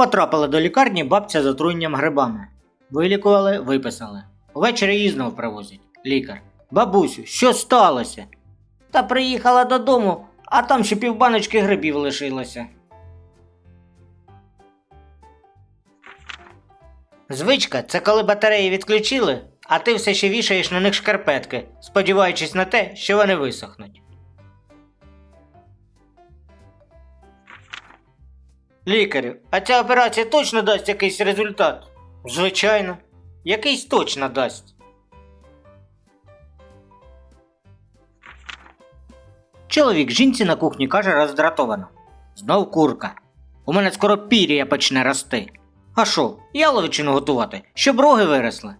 Потрапила до лікарні бабця з отруєнням грибами. Вилікували, виписали. Увечері її знов привозять. Лікар. Бабусю, що сталося? Та приїхала додому, а там ще півбаночки грибів лишилося. Звичка це коли батареї відключили, а ти все ще вішаєш на них шкарпетки, сподіваючись на те, що вони висохнуть. Лікарю, а ця операція точно дасть якийсь результат? Звичайно, якийсь точно дасть. Чоловік жінці на кухні каже роздратовано. Знов курка. У мене скоро пір'я почне рости. А що, яловичину готувати, щоб роги виросли.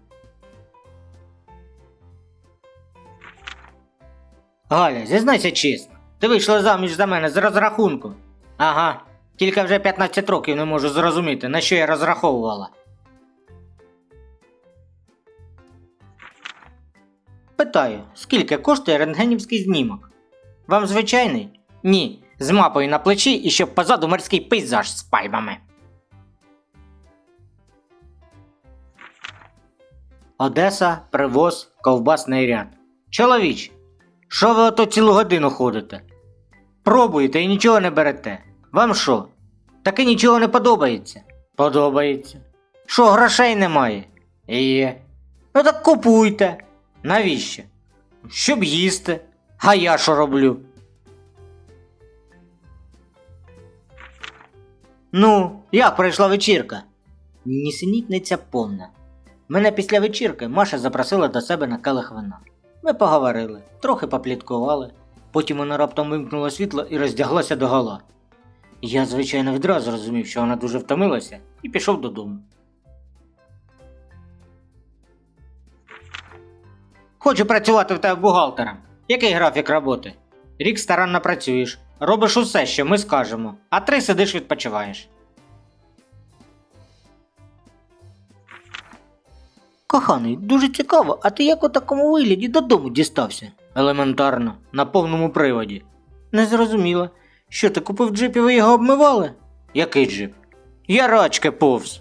Галя, зізнайся чесно, ти вийшла заміж за мене з розрахунку. Ага, тільки вже 15 років не можу зрозуміти, на що я розраховувала. Питаю, скільки коштує рентгенівський знімок? Вам звичайний? Ні, з мапою на плечі і щоб позаду морський пейзаж з пальмами. Одеса, привоз, ковбасний ряд. Чоловіч, що ви ото цілу годину ходите? Пробуєте і нічого не берете. Вам що? Таки нічого не подобається? Подобається. Що, грошей немає? Є. Ну так купуйте. Навіщо? Щоб їсти. А я що роблю? Ну, як пройшла вечірка? Нісенітниця повна. Мене після вечірки Маша запросила до себе на келих вина. Ми поговорили, трохи попліткували. Потім вона раптом вимкнула світло і роздяглася до гола. Я, звичайно, відразу зрозумів, що вона дуже втомилася, і пішов додому. Хочу працювати в тебе бухгалтером. Який графік роботи? Рік старанно працюєш, робиш усе, що ми скажемо, а три сидиш відпочиваєш. Коханий, дуже цікаво, а ти як у такому вигляді додому дістався? Елементарно, на повному приводі. Не зрозуміло. Що ти купив джип і ви його обмивали? Який джип? Я рачки повз.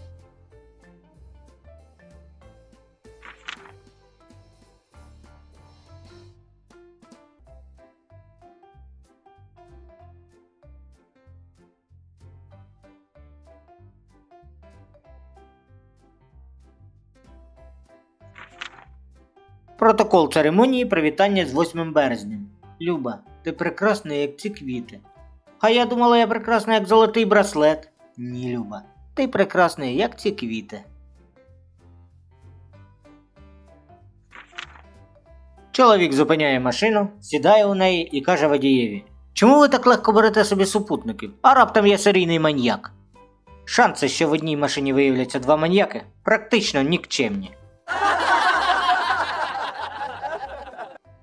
Протокол церемонії привітання з 8 березня. Люба, ти прекрасна, як ці квіти. А я думала, я прекрасна, як золотий браслет. Ні, Люба, ти прекрасна, як ці квіти. Чоловік зупиняє машину, сідає у неї і каже водієві: Чому ви так легко берете собі супутників, а раптом я серійний маньяк? Шанси, що в одній машині виявляться два маньяки, практично нікчемні.